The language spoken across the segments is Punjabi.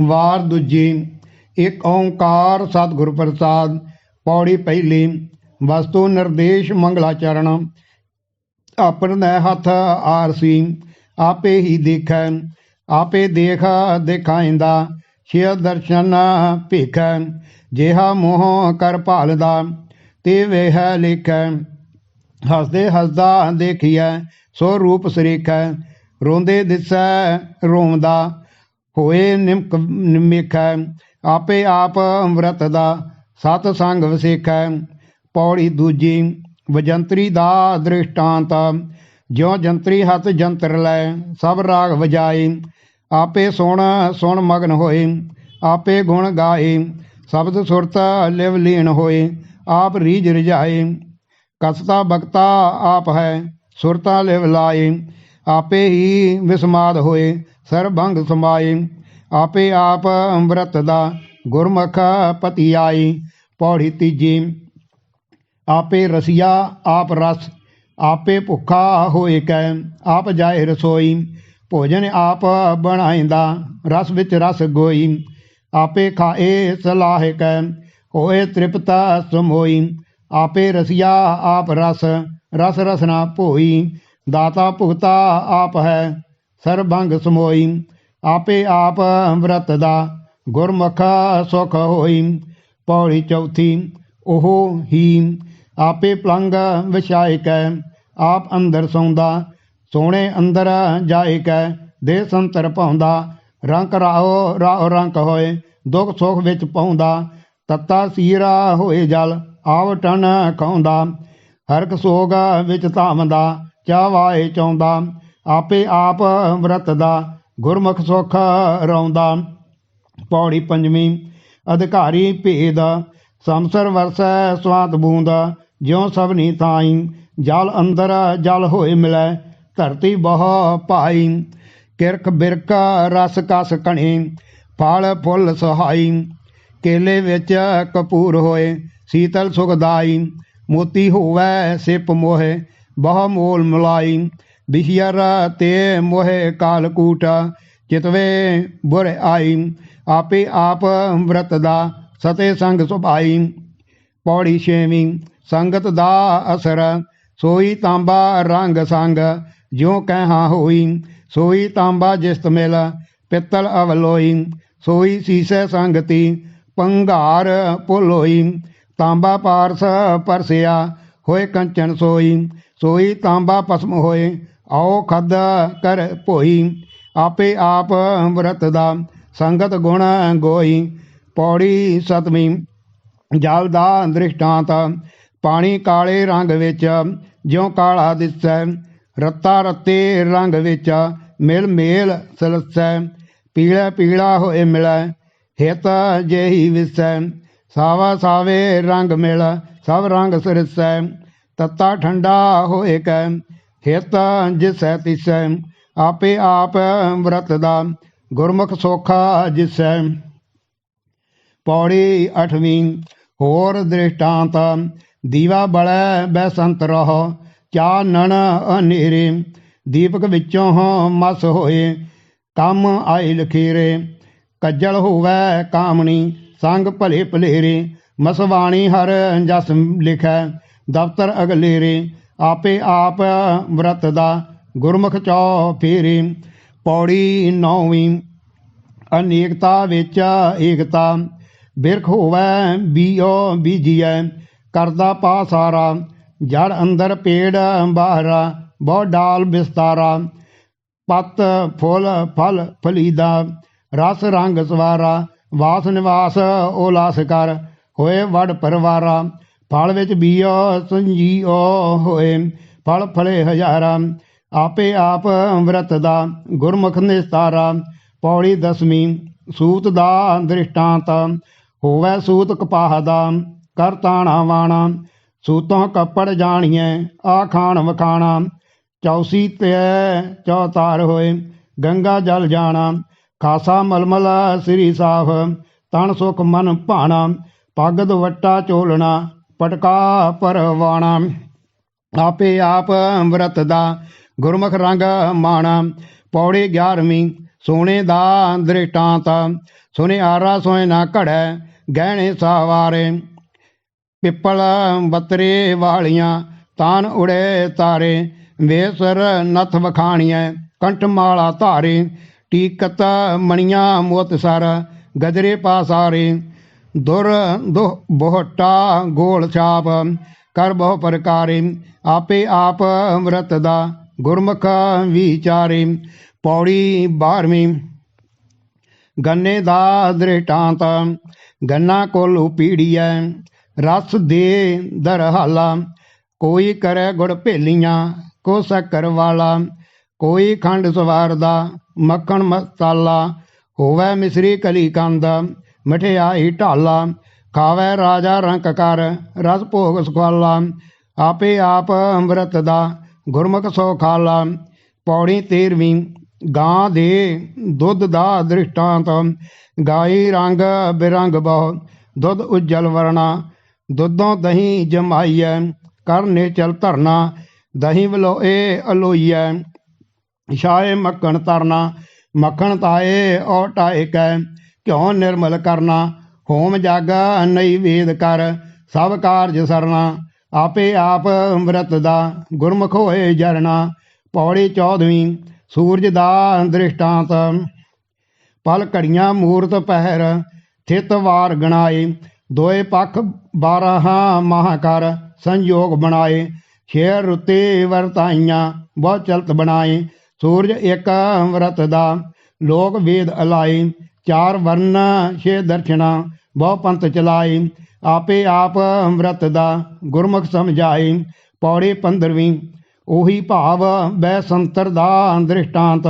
ਵਾਰ ਦੂਜੀ, ਇੱਕ ਓੰਕਾਰ ਸਤਿਗੁਰ ਪ੍ਰਸਾਦ, ਪੌੜੀ ਪਹਿਲੀ, ਵਸਤੂ ਨਿਰਦੇਸ਼ ਮੰਗਲਾਚਰਨ ਆਪਣੇ ਹੱਥ ਆਰਸੀ, ਆਪੇ ਹੀ ਦੇਖੈ, ਆਪੇ ਦੇਖ ਦਿਖਾਇਂਦਾ ਛਿਆ ਦਰਸ਼ਨ ਭੇਖੈ, ਜਿਹਾ ਮੋਹ ਕਰ ਭਾਲਦਾ, ਤੇ ਵੇਹ ਲਿਖੈ, ਹੱਸਦੇ ਹੱਸਦਾ ਦੇਖੀਐ, ਸੋ ਰੂਪ ਸਰੀਖੈ, ਰੋਂਦੇ ਦਿਸੈ ਰੋਂਦਾ ਹੋਏ ਨਿਮਕ ਨਿਮੇਖੈ, ਆਪੇ ਆਪ ਅੰਮ੍ਰਿਤ ਦਾ ਸਤ ਸੰਗ ਵਸੇਖੈ, ਪੌੜੀ ਦੂਜੀ ਵਜੰਤਰੀ ਦਾ ਦ੍ਰਿਸ਼ਟਾਂਤ, ਜਿਉ ਜੰਤਰੀ ਹੱਥ ਜੰਤਰ ਲੈ, ਸਭ ਰਾਗ ਵਜਾਏ, ਆਪੇ ਸੁਣ ਸੁਣ ਮਗਨ ਹੋਏ, ਆਪੇ ਗੁਣ ਗਾਏ, ਸ਼ਬਦ ਸੁਰਤ ਲਿਵ ਲੀਨ ਹੋਏ, ਆਪ ਰੀਜ ਰਜਾਏ ਕਸਤਾ ਬਖਤਾ ਆਪ ਹੈ, ਸੁਰਤਾ ਲਿਵ ਲਾਏ, ਆਪੇ ਹੀ ਵਿਸਮਾਦ ਹੋਏ ਸਰਬੰਗ ਸਮਾਏ ਆਪੇ ਆਪ ਅੰਮ੍ਰਿਤ ਦਾ ਗੁਰਮੁਖ ਪਤੀ ਆਈ ਪੌੜੀ ਤੀਜੀ, ਆਪੇ ਰਸੀਆ, ਆਪ ਰਸ, ਆਪੇ ਭੁੱਖਾ ਹੋਏ ਕੈ, ਆਪ ਜਾਏ ਰਸੋਈ, ਭੋਜਨ ਆਪ ਬਣਾਇਂਦਾ, ਰਸ ਵਿੱਚ ਰਸ ਗੋਈ, ਆਪੇ ਖਾਏ ਸਲਾਹ ਕੈ, ਹੋਏ ਤ੍ਰਿਪਤ ਸਮੋਈ, ਆਪੇ ਰਸੀਆ, ਆਪ ਰਸ ਰਸ ਰਸਨਾ ਭੋਈ, ਦਾਤਾ ਭੁਗਤਾ ਆਪ ਹੈ ਸਰਬੰਗ ਸਮੋਈ, ਆਪੇ ਆਪ ਅੰਮ੍ਰਿਤ ਦਾ ਗੁਰਮੁਖ ਸੁਖ ਹੋਈ। ਪੌੜੀ ਚੌਥੀ, ਉਹ ਹੀ ਆਪੇ ਪਲੰਗ ਵਿਛਾਏ ਕੈ, ਆਪ ਅੰਦਰ ਸੌਂਦਾ, ਸੋਹਣੇ ਅੰਦਰ ਜਾਏ ਕੈ, ਦੇ ਸੰਤਰ ਪਾਉਂਦਾ ਰੰਗ ਰਾਓ ਰਾਓ ਰੰਗ ਹੋਏ, ਦੁੱਖ ਸੁਖ ਵਿੱਚ ਪਾਉਂਦਾ, ਤੱਤਾ ਸੀਰਾ ਹੋਏ ਜਲ ਆਵਟਣ ਖਾਉਂਦਾ, ਹਰਕ ਸੋਗ ਵਿੱਚ ਧਾਮਦਾ ਚਾਵਾਏ ਚਾਉਂਦਾ ਆਪੇ ਆਪ ਅੰਮ੍ਰਿਤ ਦਾ ਗੁਰਮੁਖ ਸੁਖ ਰੌਂਦਾ। ਪੌੜੀ ਪੰਜਵੀਂ, ਅਧਿਕਾਰੀ ਭੇਦ, ਸੰਸਰ ਵਰਸੈ ਸਵਾਦ ਬੂੰਦਾ, ਜਿਉ ਸਭਨੀ ਥਾਈ, ਜਲ ਅੰਦਰ ਜਲ ਹੋਏ ਮਿਲੈ, ਧਰਤੀ ਬਹੁ ਭਾਈ ਕਿਰਕ ਬਿਰਕ ਰਸ ਕਸ ਕਣੀ, ਫਲ ਫੁੱਲ ਸਹਾਈ, ਕੇਲੇ ਵਿੱਚ ਕਪੂਰ ਹੋਏ, ਸੀਤਲ ਸੁਖਦਾਈ ਮੋਤੀ ਹੋਵੇ ਸਿਪ ਮੋਹੇ, ਬਹੁ ਮੋਲ ਮਲਾਈ ਬਿਸ਼ਿਆਰ ਤੇ ਮੋਹੇ ਕਾਲਕੂਟ ਚਿਤਵੇ ਬੁਰ ਆਈ, ਆਪੇ ਆਪ ਵਰਤ ਦਾ ਸਤੇ ਸੰਗ ਸੁਭਾਈ। ਪੌੜੀ ਛੇਵੀਂ, ਸੰਗਤ ਦਾ ਅਸਰ, ਸੋਈ ਤਾਂਬਾ ਰੰਗ ਸੰਗ, ਜਿਉ ਕਹਿਆ ਹੋਈ, ਸੋਈ ਤਾਂਬਾ ਜਿਸਤ ਮਿਲ, ਪਿੱਤਲ ਅਵਲੋਈ, ਸੋਈ ਸੀਸੈ ਸੰਗਤੀ, ਪੰਘਾਰ ਭੁਲੋਈ। ਤਾਂਬਾ ਪਾਰਸ ਪਰਸਿਆ, ਹੋਏ ਕੰਚਨ ਸੋਈ ਸੋਈ ਤਾਂਬਾ ਪਸਮ ਹੋਏ ਆਓ ਖੱਦ ਕਰ ਭੋਈ, ਆਪੇ ਆਪ ਵਰਤ ਦਾ ਸੰਗਤ ਗੁਣ ਗੋਈ। ਪੌੜੀ ਸਤਵੀਂ, ਜਲ ਦਾ ਦ੍ਰਿਸ਼ਟਾਂਤ, ਪਾਣੀ ਕਾਲੇ ਰੰਗ ਵਿੱਚ, ਜਿਉ ਕਾਲਾ ਦਿਸੈ, ਰੱਤਾ ਰੱਤੇ ਰੰਗ ਵਿੱਚ, ਮਿਲ ਮੇਲ ਸਲਸੈ, ਪੀਲਾ ਪੀਲਾ ਹੋਏ ਮਿਲੈ, ਹਿਤ ਜਿਹੀ ਵਿਸੈ, ਸਾਵਾ ਸਾਵੇ ਰੰਗ ਮਿਲ, ਸਭ ਰੰਗ ਸਿਰਸੈ, ਤੱਤਾ ਠੰਡਾ ਹੋਏ ਕੈ ਹਿਤ ਜਿਸੈ ਤਿਸੈ, ਆਪੇ ਆਪ ਅੰਮ੍ਰਿਤ ਦਾ ਗੁਰਮੁਖ ਸੋਖਾ ਜਿਸੈ। ਪੌੜੀ ਅਠਵੀਂ, ਹੋਰ ਦ੍ਰਿਸ਼ਟਾਂਤ, ਦੀਵਾ ਬਲੈ ਬੈਸੰਤ ਰਹੋ ਚਾਨਣ ਹਨੇਰੇ ਦੀਪਕ ਵਿੱਚੋਂ ਮਸ ਹੋਏ, ਕੰਮ ਆਏ ਲਖੀਰੇ, ਕੱਜਲ ਹੋਵੇ ਕਾਮਣੀ, ਸੰਗ ਭਲੇ ਭਲੇਰੇ, ਮਸਵਾਣੀ ਹਰ ਜਸ ਲਿਖੈ, ਦਫਤਰ ਅਗਲੇਰੇ ਆਪੇ ਆਪ ਵਰਤ ਦਾ ਗੁਰਮੁਖ ਚੌ ਫੇਰੇ, ਪੌੜੀ ਨੌਵੀਂ, ਅਨੇਕਤਾ ਵਿੱਚ ਏਕਤਾ। ਬਿਰਖ ਹੋਵੇ, ਬੀਓ ਬੀਜੀਐ, ਕਰਦਾ ਪਾ ਸਾਰਾ। ਜੜ ਅੰਦਰ ਪੇੜ ਬਾਹਰਾ, ਬਹੁ ਡਾਲ ਬਿਸਤਾਰਾ ਪਤ ਫੁੱਲ ਫਲ ਫਲੀਦਾ, ਰਸ ਰੰਗ ਸਵਾਰਾ। ਵਾਸ ਨਿਵਾਸ ਉਲਾਸ ਕਰ, ਹੋਏ ਵਡ ਪਰਵਾਰਾ। ਫਲ ਵਿੱਚ ਬੀਓ ਸੰਜੀਓ ਹੋਏ। ਫਲ ਫਲੇ ਹਜ਼ਾਰਾਂ, ਆਪੇ ਆਪ ਅੰਮ੍ਰਿਤ ਦਾ ਗੁਰਮੁਖ ਨਿਸਤਾਰਾ। ਪੌੜੀ ਦਸਵੀਂ, ਸੂਤ ਦਾ ਦ੍ਰਿਸ਼ਟਾਂਤ। ਹੋਵੇ ਸੂਤ ਕਪਾਹ ਦਾ, ਕਰ ਤਾਣਾ ਵਾਣਾ। ਸੂਤੋਂ ਕੱਪੜ ਜਾਣੀਐ, ਆ ਖਾਣ ਵਖਾਣਾ। ਚੌਸੀ ਤੇ ਚੌਤਾਰ ਹੋਏ, ਗੰਗਾ ਜਲ ਜਾਣਾ। ਖਾਸਾ ਮਲਮਲ ਸ੍ਰੀ ਸਾਫ਼, ਤਨ ਸੁਖ ਮਨ ਭਾਣਾ। ਪੱਗ ਦੁਵੱਟਾ ਚੋਲਣਾ ਪਟਕਾ ਪਰਵਾਣਾ, ਆਪੇ ਆਪ ਅੰਮ੍ਰਿਤ ਦਾ ਗੁਰਮੁਖ ਰੰਗ ਮਾਣਾ। ਪੌੜੀ 11ਵੀਂ ਸੋਨੇ ਦਾ ਦ੍ਰਿਸ਼ਟਾਂਤ ਸੁਨਿਆਰਾ ਸੋਏ ਨਾ ਘੜੈ, ਗਹਿਣੇ ਸਵਾਰੇ। ਪਿੱਪਲ ਬਤਰੇ ਵਾਲੀਆਂ, ਤਾਨ ਉੜੇ ਤਾਰੇ। ਵੇਸਰ ਨਥ ਵਖਾਣੀਐ, ਕੰਠ ਮਾਲਾ ਧਾਰੇ। ਟੀਕਤ ਮਣੀਆਂ ਮੋਤ ਸਰ ਗਜਰੇ ਪਾਸਾਰੇ। ਦੁਰ ਦੁਹ ਬਹੁਟਾ ਗੋਲ ਛਾਪ ਕਰ ਬਹੁ ਪ੍ਰਕਾਰੇ, ਆਪੇ ਆਪ ਅੰਮ੍ਰਿਤ ਦਾ ਗੁਰਮੁਖ ਵਿਚਾਰੇ। ਪੌੜੀ 12ਵੀਂ ਗੰਨੇ ਦਾ ਦ੍ਰਿਸ਼ਟਾਂਤ, ਗੰਨਾ ਕੋਲ ਪੀੜੀਐ, ਰਸ ਦੇ ਦਰਹਾਲਾ। ਕੋਈ ਕਰੇ ਗੁੜ ਭੇਲੀਆਂ, ਕੋ ਸ਼ੱਕਰ ਵਾਲਾ। ਕੋਈ ਖੰਡ ਸਵਾਰਦਾ, ਮੱਖਣ ਮਸਾਲਾ, ਹੋਵੇ ਮਿਸਰੀ ਕਲੀ ਕੰਦ। ਮਠਿਆਈ ਢਾਲਾ, ਖਾਵੇ ਰਾਜਾ ਰੰਕ ਕਰ, ਰਸ ਭੋਗ ਸੁਖਾਲਾ। ਆਪੇ ਆਪ ਅੰਮ੍ਰਿਤ ਦਾ ਗੁਰਮੁਖ ਸੋ ਖਾਲਾ। ਪੌੜੀ 13ਵੀਂ ਗਾਂ ਦੇ ਦੁੱਧ ਦਾ ਦ੍ਰਿਸ਼ਟਾਂਤ। ਗਾਈ ਰੰਗ ਬਿਰੰਗ ਬਹੁ, ਦੁੱਧ ਉਜਲ ਵਰਣਾ। ਦੁੱਧੋਂ ਦਹੀਂ ਜਮਾਈਐ ਕਰਨੇ ਚਲ ਧਰਨਾ। ਦਹੀਂ ਵਲੋਏ ਅਲੋਈਐ, ਛਾਏ ਮੱਖਣ ਤਰਨਾ ਮੱਖਣ ਤਾਏ ਓ ਟਾਏ ਕੈ ਘਿਓ ਨਿਰਮਲ ਕਰਨਾ, ਹੋਮ ਜਗ ਨਈ ਵੇਦ ਕਰ, ਸਭ ਕਾਰਜ ਸਰਨਾ ਆਪੇ ਆਪ ਅੰਮ੍ਰਿਤ ਦਾ ਗੁਰਮੁਖ ਹੋਏ ਜਰਨਾ ਪੌੜੀ 14ਵੀਂ ਸੂਰਜ ਦਾ ਦ੍ਰਿਸ਼ਟਾਂਤ ਪਲ ਘੜੀਆਂ ਮੂਰਤ ਪਹਿਰ, ਥਿਤ ਵਾਰ ਗਣਾਏ, ਦੋਏ ਪੱਖ 12 ਮਹਾਕਰ ਸੰਯੋਗ ਬਣਾਏ ਛੇ ਰੁੱਤੇ ਵਰਤਾਈਆਂ ਬਹੁਤ ਚਲਤ ਬਣਾਏ, ਸੂਰਜ ਇੱਕ ਅੰਮ੍ਰਿਤ ਦਾ ਲੋਕ ਵੇਦ ਅਲਾਏ ਚਾਰ ਵਰਨ ਛੇ ਦਰਸ਼ਨਾ, ਬਹੁ ਪੰਥ ਚਲਾਈ, ਆਪੇ ਆਪ ਅੰਮ੍ਰਿਤ ਦਾ ਗੁਰਮੁਖ ਸਮਝਾਏ ਪੌੜੀ 15ਵੀਂ ਉਹੀ ਭਾਵ ਬੈ ਸੰਤਰ ਦਾ ਦ੍ਰਿਸ਼ਟਾਂਤ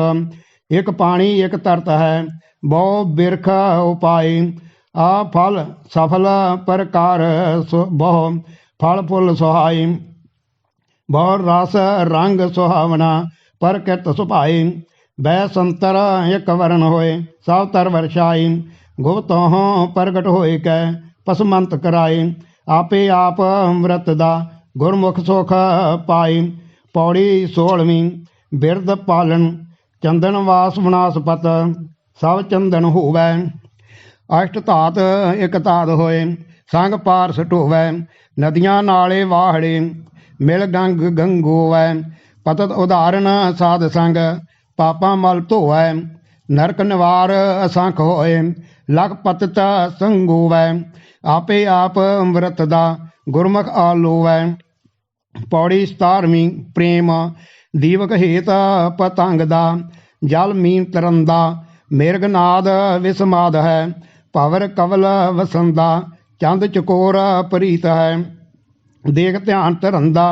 ਇੱਕ ਪਾਣੀ ਇੱਕ ਤਰਤ ਹੈ, ਬਹੁ ਬਿਰਖ ਉਪਾਈ, ਆ ਫਲ ਸਫਲ ਪ੍ਰਕਾਰ ਸੁ- ਬਹੁ ਫਲ ਫੁੱਲ ਸੁਹਾਈ, ਬਹੁ ਰਸ ਰੰਗ ਸੁਹਾਵਣਾ ਪ੍ਰਕਿਰਤ ਸੁਭਾਈ ਬੈ ਸੰਤਰ ਇੱਕ ਵਰਨ ਹੋਏ, ਸਭ ਤਰ ਵਰਸ਼ਾਈ ਗੁਪਤੋਂ ਪ੍ਰਗਟ ਹੋਏ ਕੈ, ਪਸਮੰਤ ਕਰਾਏ, ਆਪੇ ਆਪ ਅੰਮ੍ਰਿਤ ਦਾ ਗੁਰਮੁਖ ਸੁਖ ਪਾਈ ਪੌੜੀ 16ਵੀਂ ਬਿਰਧ ਪਾਲਣ, ਚੰਦਨ ਵਾਸ ਵਿਨਾਸਪਤ ਸਭ ਚੰਦਨ ਹੋਵੈ। ਅਸ਼ਟ ਧਾਤ ਇਕ ਧਾਤ ਹੋਏ, ਸੰਗ ਪਾਰ ਸਟੋਵੈ ਨਦੀਆਂ ਨਾਲੇ ਵਾਹੜੇ, ਮਿਲ ਗੰਗ ਗੰਗੋਵੈ। ਪਤਤ ਉਦਾਹਰਨ ਸਾਧ ਸੰਗ ਪਾਪਾਂ ਮਲ ਧੋਵੈ, ਨਰਕ ਨਿਵਾਰ ਅਸੰਖ ਹੋਏ ਲਖ ਪਤਤ ਸੰਗੋਵੈ, ਆਪੇ ਆਪ ਅੰਮ੍ਰਿਤ ਦਾ ਗੁਰਮੁਖ ਆਲੋਵੈ। ਪੌੜੀ 17ਵੀਂ ਪ੍ਰੇਮ, ਦੀਵਕ ਹੇਤ ਪਤੰਗ ਦਾ, ਜਲ ਮੀਨ ਤਰੰਦਾ ਮਿਰਗਨਾਦ ਵਿਸਮਾਦ ਹੈ, ਭਵਰ ਕਵਲ ਵਸੰਦਾ ਚੰਦ ਚਕੋਰ ਪ੍ਰੀਤ ਹੈ। ਦੇਖ ਧਿਆਨ ਧਰੰਦਾ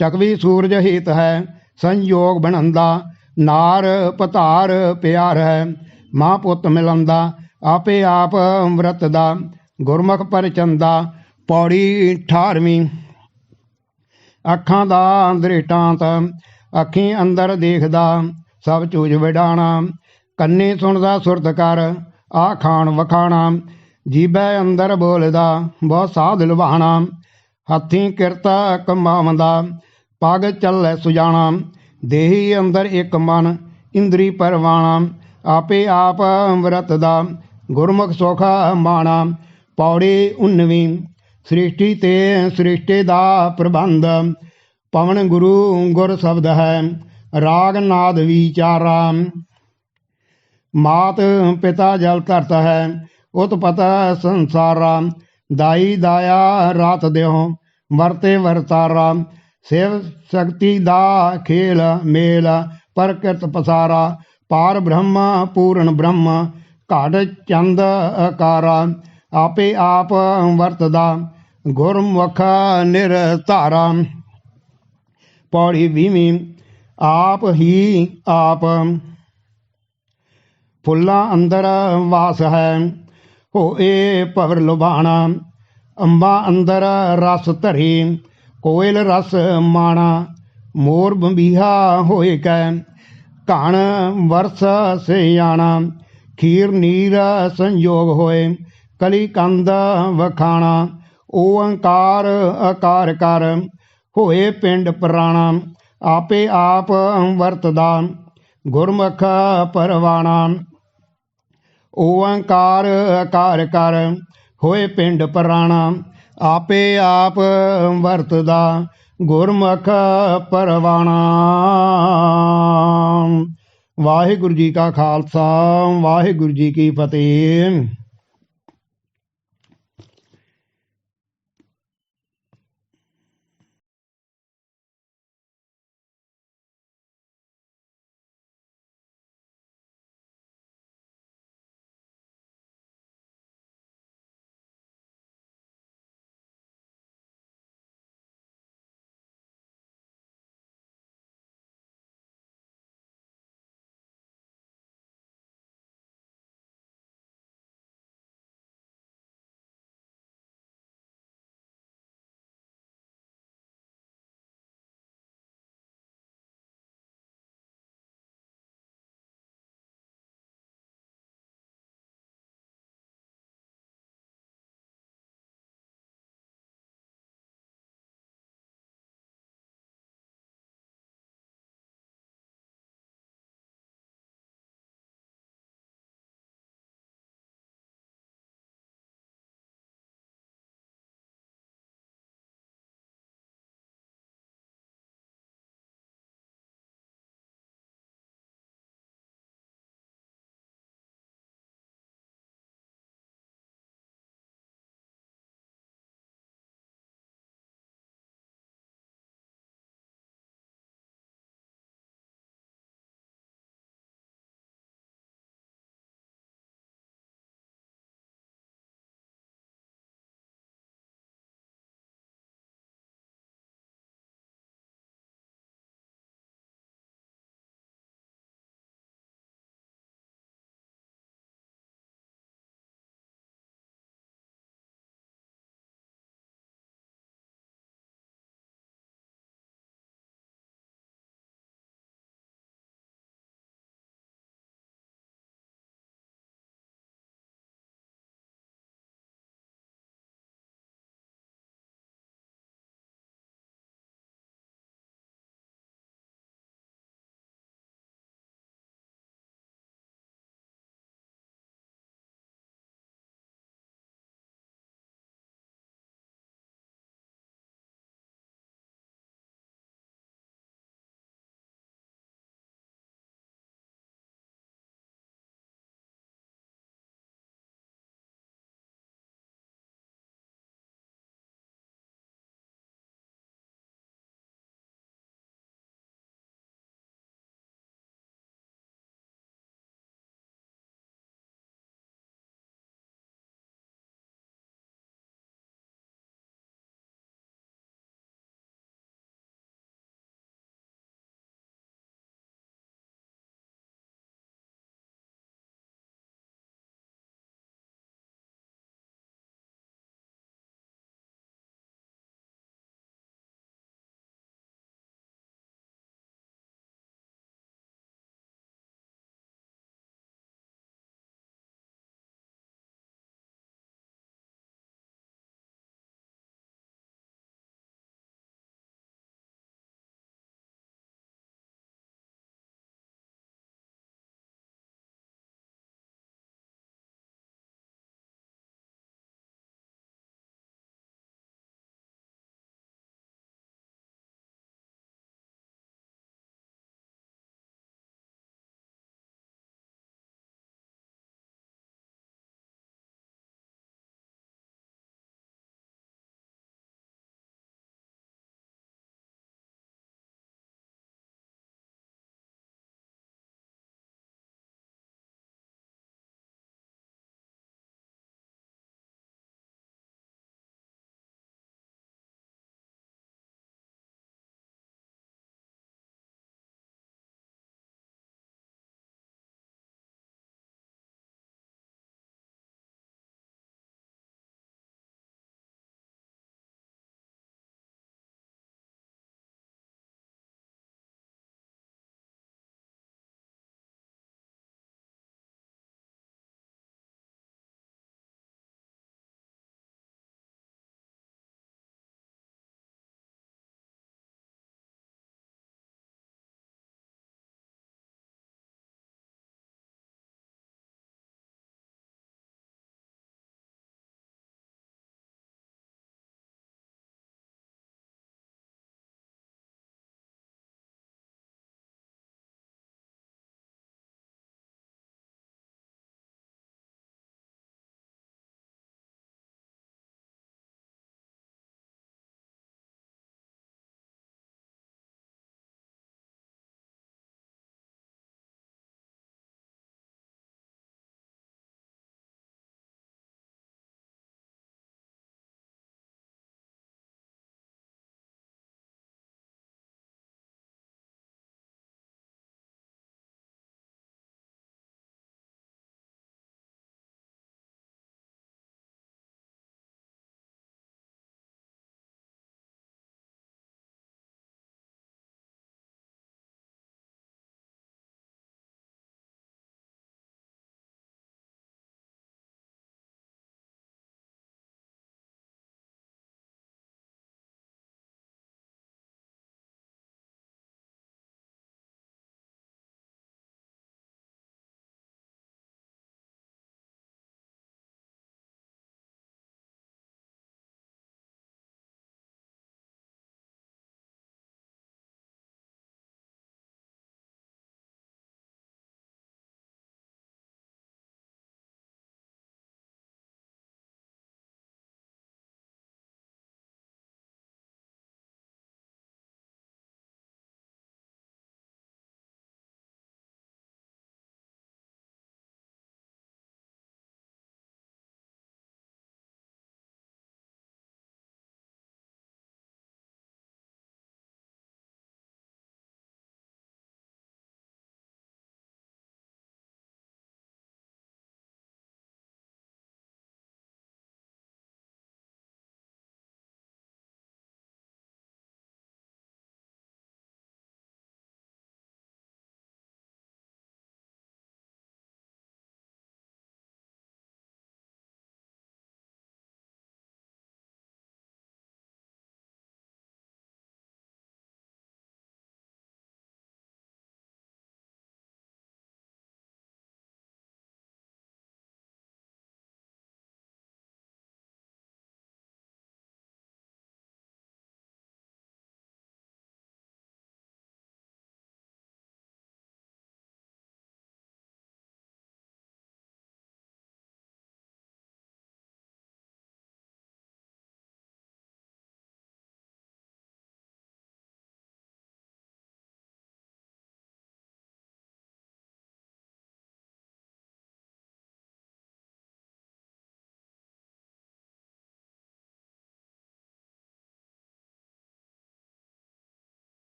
ਚਕਵੀ ਸੂਰਜ ਹਿਤ ਹੈ, ਸੰਯੋਗ ਬਣੰਦਾ ਨਾਰ ਪਤਾਰ ਪਿਆਰ ਹੈ, ਮਾਂ ਪੁੱਤ ਮਿਲੰਦਾ, ਆਪੇ ਆਪ ਅੰਮ੍ਰਿਤ ਦਾ ਗੁਰਮੁਖ ਪਰਚੰਦਾ, ਪੌੜੀ 18ਵੀਂ ਅੱਖਾਂ ਦਾ ਦ੍ਰਿਸ਼ਟਾਂਤ ਅੱਖੀਂ ਅੰਦਰ ਦੇਖਦਾ, ਸਭ ਚੂਜ ਵਿਡਾਣਾ, ਕੰਨੇ ਸੁਣਦਾ ਸੁਰਤ ਕਰ, ਆ ਖਾਣ ਵਖਾਣਾ, ਜੀਬੈ ਅੰਦਰ ਬੋਲਦਾ ਬਹੁ ਸਾਧ ਲੁਭਾਣਾ, ਹੱਥੀਂ ਕਿਰਤਾ ਕਮਾਵੰਦਾ ਪਗ ਚੱਲੈ ਸੁਜਾਣਾ ਦੇਹੀ ਅੰਦਰ ਇੱਕ ਮਨ, ਇੰਦਰੀ ਪਰਵਾਣਾ, ਆਪੇ ਆਪ ਅੰਮ੍ਰਿਤ ਦਾ ਗੁਰਮੁਖ ਸੁਖ ਮਾਣਾ। ਪੌੜੀ 19ਵੀਂ ਸ੍ਰਿਸ਼ਟੀ ਤੇ ਸ੍ਰਿਸ਼ਟੀ ਦਾ ਪ੍ਰਬੰਧ। ਪਵਨ ਗੁਰੂ ਗੁਰ ਸ਼ਬਦ ਹੈ, ਰਾਗ ਨਾਦ ਵਿਚਾਰਾ। ਮਾਤ ਪਿਤਾ ਜਲ ਧਰਤ ਹੈ, ਉਤਪਤ ਸੰਸਾਰਾ। ਦਾਈ ਦਾਇਆ ਰਾਤ ਦਿਓ, ਵਰਤੇ ਵਰਤਾਰਾ। ਸਿਵ ਸ਼ਕਤੀ ਦਾ ਖੇਲ ਮੇਲ ਪ੍ਰਕਿਰਤ ਪਸਾਰਾ ਪਾਰ ਬ੍ਰਹਮ ਪੂਰਨ ਬ੍ਰਹਮ ਘੜ ਚੰਦ ਆਕਾਰਾ ਆਪੇ ਆਪ ਵਰਤਦਾ ਗੁਰਮੁਖ ਨਿਰਧਾਰਾ ਪੌੜੀ ਵੀਵੀਂ ਆਪ ਹੀ ਆਪ ਫੁੱਲਾਂ ਅੰਦਰ ਵਾਸ ਹੈ ਹੋਏ ਭਵਰ ਲੁਭਾਣਾ ਅੰਬਾਂ ਅੰਦਰ ਰਸ ਧਰੀ ਕੋਇਲ ਰਸ ਮਾਣਾ, ਮੋਰ ਬੰਬੀਹਾ ਹੋਏ ਕੈ ਘਣ ਵਰਸ ਸਿਆਣਾ, ਖੀਰ ਨੀਰ ਸੰਯੋਗ ਹੋਏ, ਕਲੀ ਕੰਦ ਵਖਾਣਾ ਓੰਕਾਰ ਆਕਾਰ ਕਰ, ਹੋਏ ਪਿੰਡ ਪ੍ਰਾਣਾ, ਆਪੇ ਆਪ ਵਰਤਦਾ, ਗੁਰਮੁਖ ਪਰਵਾਣਾ। ਓੰਕਾਰ ਅਕਾਰ ਕਰ, ਹੋਏ ਪਿੰਡ ਪਰਾਣਾ ਆਪੇ ਆਪ ਵਰਤਦਾ ਗੁਰਮੁਖ ਪਰਵਾਣਾ। ਵਾਹਿਗੁਰੂ ਜੀ ਕਾ ਖਾਲਸਾ ਵਾਹਿਗੁਰੂ ਜੀ ਕੀ ਫਤਿਹ।